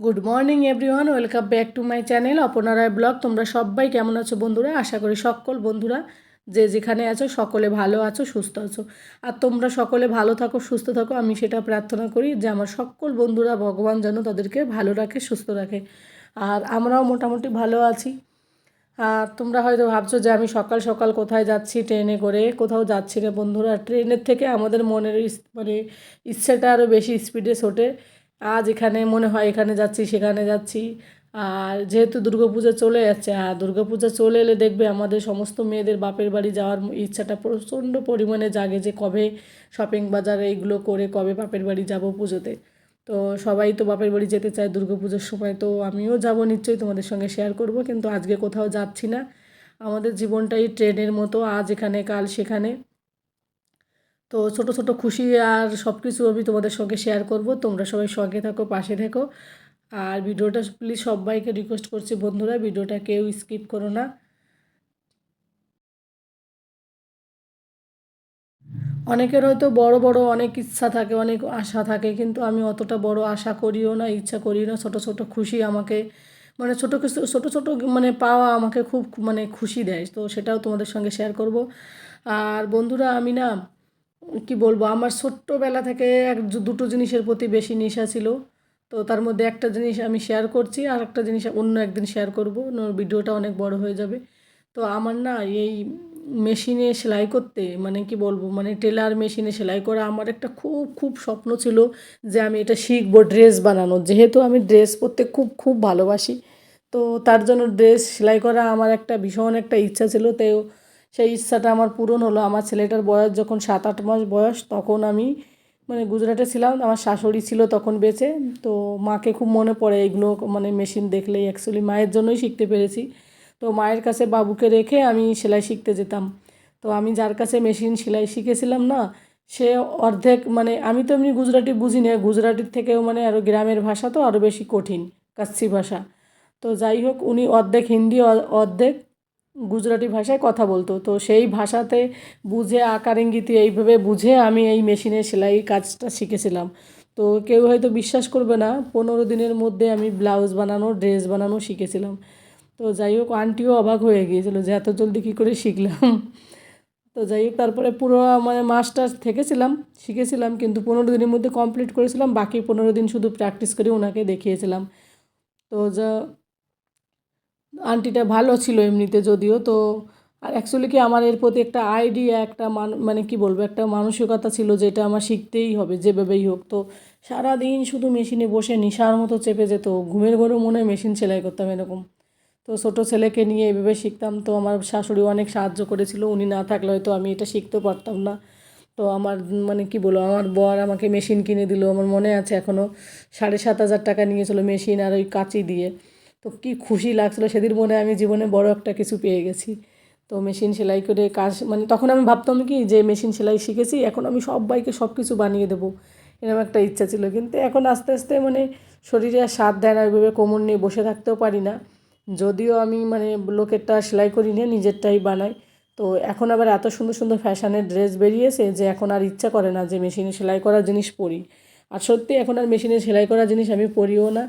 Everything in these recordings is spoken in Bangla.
Good morning everyone welcome back to my channel অপনারায় blog তোমরা সবাই কেমন আছো বন্ধুরা? আশা করি সকল বন্ধুরা যে যেখানে আছো, সকলে ভালো আছো, সুস্থ আছো। আর তোমরা সকলে ভালো থাকো, সুস্থ থাকো, আমি সেটা প্রার্থনা করি যে আমার সকল বন্ধুরা ভগবান যেন তাদেরকে ভালো রাখে, সুস্থ রাখে। আর আমরাও মোটামুটি ভালো আছি। আর তোমরা হয়তো ভাবছ যে আমি সকাল সকাল কোথায় যাচ্ছি ট্রেনে করে? কোথাও যাচ্ছি না বন্ধুরা। ট্রেনের থেকে আমাদের মনের মানে ইচ্ছেটা আরও বেশি স্পিডে ছোটে। আজ এখানে মনে হয় এখানে যাচ্ছি, সেখানে যাচ্ছি। আর যেহেতু দুর্গাপূজা চলে যাচ্ছে, আর দুর্গাপূজা চলে এলে দেখবে আমাদের সমস্ত মেয়েদের বাপের বাড়ি যাওয়ার ইচ্ছাটা প্রচণ্ড পরিমাণে জাগে যে কবে শপিং বাজার এইগুলো করে কবে বাপের বাড়ি যাব পুজোতে। তো সবাই তো বাপের বাড়ি যেতে চায় দুর্গাপুজোর সময়, তো আমিও যাব নিশ্চয়ই তোমাদের সঙ্গে শেয়ার করব, কিন্তু আজকে কোথাও যাচ্ছি না। আমাদের জীবনটাই ট্রেনের মতো, আজ এখানে, কাল সেখানে। তো ছোট ছোট খুশি আর সব কিছু আমি তোমাদের সঙ্গে শেয়ার করব। তোমরা সবাই সঙ্গে থাকো, পাশে থেকো। আর ভিডিওটা প্লিজ সবাইকে রিকোয়েস্ট করছি বন্ধুরা, ভিডিওটা কেউ স্কিপ করো না। অনেকের হয়তো বড় বড় অনেক ইচ্ছা থাকে, অনেক আশা থাকে, কিন্তু আমি অতটা বড় আশা করিও না, ইচ্ছা করি না। ছোট ছোট খুশি আমাকে মানে ছোটো কিছু, ছোটো ছোটো মানে পাওয়া আমাকে খুব মানে খুশি দেয়, তো সেটাও তোমাদের সঙ্গে শেয়ার করব। আর বন্ধুরা আমি না কি বলব, আমার ছোট্টবেলা থেকে এক দুটো জিনিসের প্রতি বেশি নেশা ছিল। তো তার মধ্যে একটা জিনিস আমি শেয়ার করছি আর একটা জিনিস অন্য একদিন শেয়ার করব। ভিডিওটা অনেক বড় হয়ে যাবে। তো আমার না এই মেশিনে সেলাই করতে মানে কি বলব মানে টেলার মেশিনে সেলাই করা আমার একটা খুব খুব স্বপ্ন ছিল যে আমি এটা শিখব ড্রেস বানানো। যেহেতু আমি ড্রেস পরতে খুব খুব ভালোবাসি, তো তার জন্য ড্রেস সেলাই করা আমার একটা ভীষণ একটা ইচ্ছা ছিল। তো সেই ইচ্ছাটা আমার পূরণ হলো। আমার ছেলেটার বয়স যখন সাত আট মাস বয়স, তখন আমি মানে গুজরাটে ছিলাম। আমার শাশুড়ি ছিল তখন বেঁচে। তো মাকে খুব মনে পড়ে এগুলো মানে মেশিন দেখলেই। অ্যাকচুয়ালি মায়ের জন্যই শিখতে পেরেছি। তো মায়ের কাছে বাবুকে রেখে আমি সেলাই শিখতে যেতাম। তো আমি যার কাছে মেশিন সেলাই শিখেছিলাম না, সে অর্ধেক মানে আমি তো এমনি গুজরাটি বুঝি না গুজরাটির থেকেও মানে আরও গ্রামের ভাষা তো আরও বেশি কঠিন কাচ্ছি ভাষা। তো যাই হোক, উনি অর্ধেক হিন্দি অর্ধেক গুজরাটি ভাষায় কথা বলতো। তো সেই ভাষাতে বুঝে আকার ইঙ্গিতে এইভাবে বুঝে আমি এই মেশিনে সেলাই কাজটা শিখেছিলাম। তো কেউ হয়তো বিশ্বাস করবে না, পনেরো দিনের মধ্যে আমি ব্লাউজ বানানো, ড্রেস বানানো শিখেছিলাম। তো যাই হোক, আন্টিও অবাক হয়ে গিয়েছিল যে এত জলদি কী করে শিখলাম। তো যাই হোক, তারপরে পুরো মানে মাস্টার থেকেছিলাম, শিখেছিলাম, কিন্তু পনেরো দিনের মধ্যে কমপ্লিট করেছিলাম, বাকি পনেরো দিন শুধু প্র্যাকটিস করে ওনাকে দেখিয়েছিলাম। তো যা আন্টিটা ভালো ছিল এমনিতে যদিও, তো আর অ্যাকচুয়ালি কি আমার এর প্রতি একটা আইডিয়া একটা মান মানে কি বলব, একটা মানসিকতা ছিল যে এটা আমার শিখতেই হবে যেভাবেই হোক। তো সারাদিন শুধু মেশিনে বসে নিশার মতো চেপে যেত, ঘুমের ঘরেও মনে হয় মেশিন সেলাই করতাম এরকম। তো ছোটো ছেলেকে নিয়ে এভাবে শিখতাম, তো আমার শাশুড়ি অনেক সাহায্য করেছিল, উনি না থাকলে হয়তো আমি এটা শিখতে পারতাম না। তো আমার মানে কি বলব, আমার বর আমাকে মেশিন কিনে দিল, আমার মনে আছে এখনও সাড়ে সাত হাজার টাকা নিয়েছিল মেশিন আর ওই কাঁচি দিয়ে। তো কি খুশি লাগছিল, সেদিন মনে আমি জীবনে বড় একটা কিছু পেয়ে গেছি। তো মেশিন সেলাই করে কাজ মানে তখন আমি ভাবতাম কি, যে মেশিন সেলাই শিখেছি, এখন আমি সবাইকে সব কিছু বানিয়ে দেবো, এরকম একটা ইচ্ছা ছিল। কিন্তু এখন আস্তে আস্তে মানে শরীরে আর সাথ দেয় না, ওইভাবে কোমর নিয়ে বসে থাকতেও পারি না। যদিও আমি মানে লোকেরটা সেলাই করি নিয়ে নিজেরটাই বানাই। তো এখন আবার এত সুন্দর সুন্দর ফ্যাশনের ড্রেস বেরিয়েছে যে এখন আর ইচ্ছা করে না যে মেশিনে সেলাই করা জিনিস পরি। আর সত্যি এখন আর মেশিনে সেলাই করা জিনিস আমি পরিও না।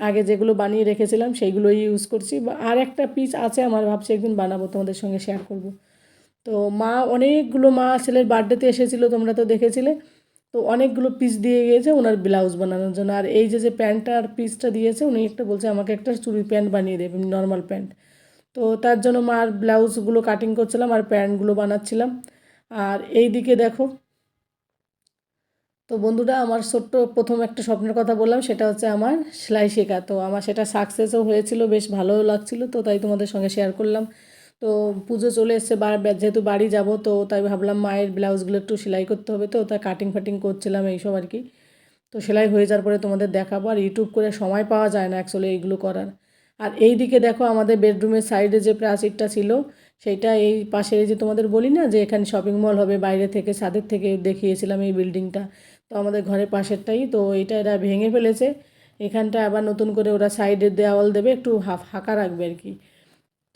আগে যেগুলো বানিয়ে রেখেছিলাম সেইগুলোই ইউজ করছি। আর একটা পিস আছে আমার, ভাবছি একদিন বানাবো, তোমাদের সঙ্গে শেয়ার করব। তো মা, অনেকগুলো মা ছেলের বার্থডেতে এসেছিল, তোমরা তো দেখেছিলে। তো অনেকগুলো পিস দিয়ে গিয়েছে ওনার ব্লাউজ বানানোর জন্য। আর এই যে যে প্যান্টটা আর পিসটা দিয়েছে, উনি একটা বলছে, আমাকে একটা চুড়ি প্যান্ট বানিয়ে দেবে নর্মাল প্যান্ট তো তার জন্য মার ব্লাউজগুলো কাটিং করছিলাম আর প্যান্টগুলো বানাচ্ছিলাম। আর এই দিকে দেখো তো বন্ধুরা, আমার ছোট্ট প্রথম একটা স্বপ্নের কথা বললাম, সেটা হচ্ছে আমার সেলাই শেখা। তো আমার সেটা সাকসেসও হয়েছিল, বেশ ভালোও লাগছিল, তো তাই তোমাদের সঙ্গে শেয়ার করলাম। তো পুজো চলে এসছে যেহেতু বাড়ি যাব, তো তাই ভাবলাম মায়ের ব্লাউজগুলো একটু সেলাই করতে হবে, তো তাই কাটিং ফাটিং করছিলাম এইসব আর কি। তো সেলাই হয়ে যাওয়ার পরে তোমাদের দেখাবো, আর ইউটিউব করে সময় পাওয়া যায় না অ্যাকচুয়ালি এইগুলো করার। আর এই দিকে দেখো, আমাদের বেডরুমের সাইডে যে প্রাচীরটা ছিল, সেইটা এই পাশে যে তোমাদের বলি না, যে এখানে শপিং মল হবে, বাইরে থেকে, ছাদের থেকে দেখিয়েছিলাম এই বিল্ডিংটা তো আমাদের ঘরের পাশেরটাই, তো এটা এরা ভেঙে ফেলেছে। এখানটা আবার নতুন করে ওরা সাইডের দেওয়াল দেবে, একটু হাফ ফাঁকা রাখবে আর কি।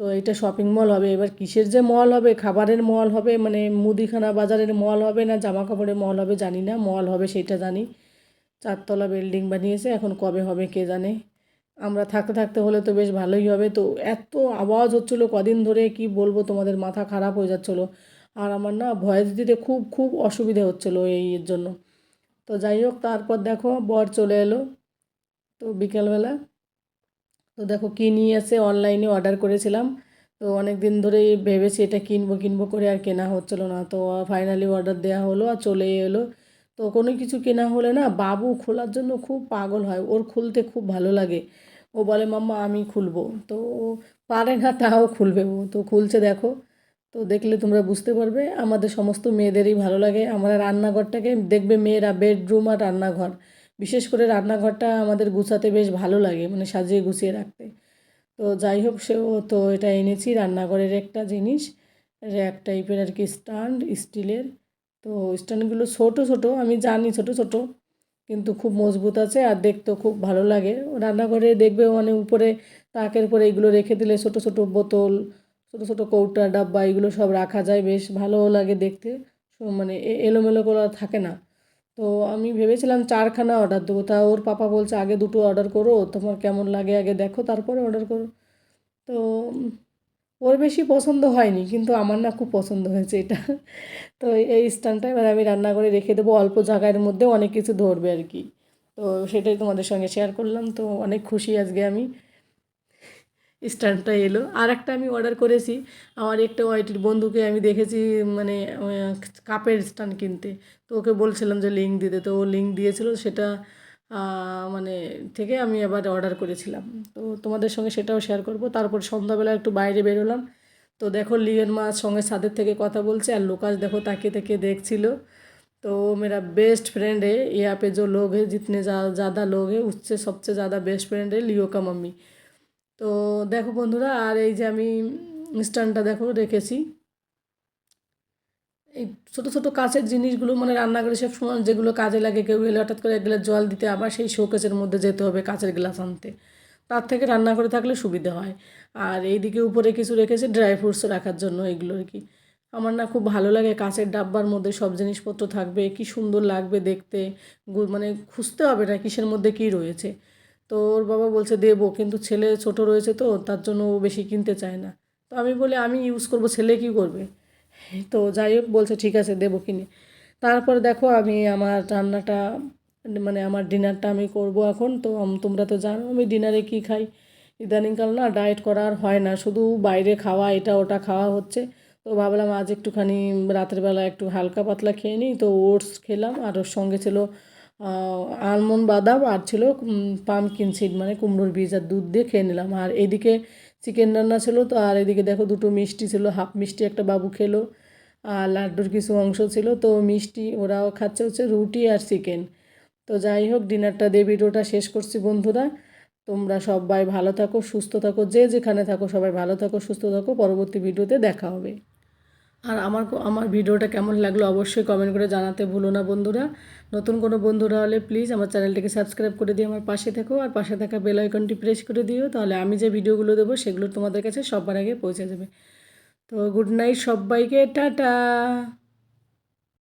তো এটা শপিং মল হবে। এবার কিসের যে মল হবে, খাবারের মল হবে মানে মুদিখানা বাজারের মল হবে না জামা কাপড়ের মল হবে, জানি না। মল হবে সেটা জানি। চারতলা বিল্ডিং বানিয়েছে, এখন কবে হবে কে জানে। আমরা থাকতে থাকতে হলে তো বেশ ভালোই হবে। তো এত আওয়াজ হচ্ছিল কদিন ধরে, কি বলব তোমাদের, মাথা খারাপ হয়ে যাচ্ছিল। আর আমার না ভয়েস দিতে খুব খুব অসুবিধে হচ্ছিল এই এর জন্য। তো যাই হোক তারপর দেখো বর চলে এলো। তো বিকেলবেলা, তো দেখো কী নিয়ে অনলাইনে অর্ডার করেছিলাম। তো অনেক দিন ধরেই ভেবেছি এটা কিনবো কিনবো করে আর কেনা হচ্ছিল না। তো ফাইনালি অর্ডার দেওয়া হলো আর চলে এলো। তো কোনো কিছু কেনা হলে না বাবু খোলার জন্য খুব পাগল হয়। ওর খুলতে খুব ভালো লাগে। ও বলে, মাম্মা, আমি খুলবো। তো ও পারে না, তাও খুলবে ও। তো খুলছে দেখো। তো দেখলে তোমরা বুঝতে পারবে, আমাদের সমস্ত মেয়েদেরই ভালো লাগে। আমরা রান্নাঘরটাকে দেখবে মেয়েরা বেডরুম আর রান্নাঘর। বিশেষ করে রান্নাঘরটা আমাদের গুছাতে বেশ ভালো লাগে মানে সাজিয়ে গুছিয়ে রাখতে। তো যাই হোক সেও তো এটা এনেছি, রান্নাঘরের একটা জিনিস র্যাক টাইপের আর কি স্ট্যান্ড স্টিলের। তো স্ট্যান্ডগুলো ছোটো ছোটো, আমি জানি ছোটো ছোটো, কিন্তু খুব মজবুত আছে আর দেখতেও খুব ভালো লাগে। রান্নাঘরে দেখবে মানে উপরে তাকের উপরে এগুলো রেখে দিলে ছোটো ছোটো বোতল ছোটো ছোটো কৌটা, ডাব্বা এগুলো সব রাখা যায়, বেশ ভালোও লাগে দেখতে। মানে এলোমেলো করে থাকে না। তো আমি ভেবেছিলাম চারখানা অর্ডার দেবো। তা ওর পাপা বলছে, আগে দুটো অর্ডার করো, তোমার কেমন লাগে আগে দেখো, তারপরে অর্ডার করো। তো ওর বেশি পছন্দ হয়নি, কিন্তু আমার না খুব পছন্দ হয়েছে এটা। তো এই স্ট্যান্ডটা এবার আমি রান্না করে রেখে দেবো, অল্প জায়গার মধ্যে অনেক কিছু ধরবে আর কি। তো সেটাই তোমাদের সঙ্গে শেয়ার করলাম। তো অনেক খুশি আজকে আমি। স্ট্যান্ডটা এলো আর একটা আমি অর্ডার করেছি আমার একটা ওয়াইটির বন্ধুকে আমি দেখেছি মানে আহ, কাপের স্ট্যান্ড কিনতে তো ওকে বলছিলাম যে লিঙ্ক দিতে তো ও লিঙ্ক দিয়েছিল সেটা আহ, মানে থেকে আমি আবার অর্ডার করেছিলাম তো তোমাদের সঙ্গে সেটাও শেয়ার করব তারপর সন্ধ্যাবেলা একটু বাইরে বেরোলাম তো দেখো লিওন মাছ সঙ্গে ছাদের থেকে কথা বলছে আর লোকাস দেখো তাকিয়ে তাকিয়ে দেখছিল तो मेरा बेस्ट फ्रेंड है यहाँ पे जो लोग हैं जितने ज़्यादा लोग हैं उससे सबसे ज़्यादा बेस्ट फ्रेंड है लियो का मम्मी তো দেখো বন্ধুরা, আর এই যে আমি স্ট্যান্ডটা দেখো রেখেছি। এই ছোটো ছোটো কাঁচের জিনিসগুলো মানে রান্নাঘরে সব সময় যেগুলো কাজে লাগে, কেউ এলে হঠাৎ করে এক গ্লাস জল দিতে আবার সেই শোকেসের মধ্যে যেতে হবে কাঁচের গ্লাস আনতে। তার থেকে রান্না করে থাকলে সুবিধা হয়। আর এইদিকে উপরে কিছু রেখেছি ড্রাই ফ্রুটস রাখার জন্য এগুলো আর কি। আমার না খুব ভালো লাগে কাঁচের ডাব্বার মধ্যে সব জিনিসপত্র থাকবে, কি সুন্দর লাগবে দেখতে। মানে খুঁজতে হবে না কিসের মধ্যে কী রয়েছে। তো ওর বাবা বলছে, দেবো, কিন্তু ছেলে ছোট রয়েছে তো, তার জন্য ও বেশি কিনতে চায় না। তো আমি বলি, আমি ইউজ করব, ছেলে কী করবে? তো যাই হোক, বলছে, ঠিক আছে, দেবো, কিনে। তারপর দেখো, আমি আমার রান্নাটা মানে আমার ডিনারটা আমি করব এখন। তো তোমরা তো জানো, আমি ডিনারে কী খাই? ইদানিংকাল না ডায়েট করা আর হয় না, শুধু বাইরে খাওয়া, এটা ওটা খাওয়া হচ্ছে। তো ভাবলাম, আজ একটুখানি রাতের বেলা একটু হালকা পাতলা খেয়ে নিই। তো ওটস খেলাম, আর ওর সঙ্গে ছিল আলমন্ড বাদাম আর ছিল পামকিন সিড মানে কুমড়োর বীজ আর দুধ দিয়ে খেয়ে নিলাম। আর এদিকে চিকেন রান্না ছিল তো, আর এদিকে দেখো দুটো মিষ্টি ছিল হাফ মিষ্টি একটা বাবু খেলো, আর লাড্ডুর কিছু অংশ ছিল, তো মিষ্টি ওরাও খাচ্ছে হচ্ছে রুটি আর চিকেন তো যাই হোক, ডিনারটা দিয়ে ভিডিওটা শেষ করছি বন্ধুরা। তোমরা সবাই ভালো থাকো, সুস্থ থাকো, যে যেখানে থাকো সবাই ভালো থাকো, সুস্থ থাকো। পরবর্তী ভিডিওতে দেখা হবে। আর আমার আমার ভিডিওটা কেমন লাগল অবশ্যই কমেন্ট করে জানাতে ভুলো না বন্ধুরা। নতুন কোনো বন্ধুরা হলে প্লিজ আমার চ্যানেলটিকে সাবস্ক্রাইব করে দিয়ে আমার পাশে থেকো আর পাশে থাকা বেল আইকনটি প্রেস করে দিও, তাহলে আমি যে ভিডিওগুলো দেবো সেগুলো তোমাদের কাছে সবার আগে পৌঁছে যাবে। তো গুড নাইট সবাইকে, টাটা!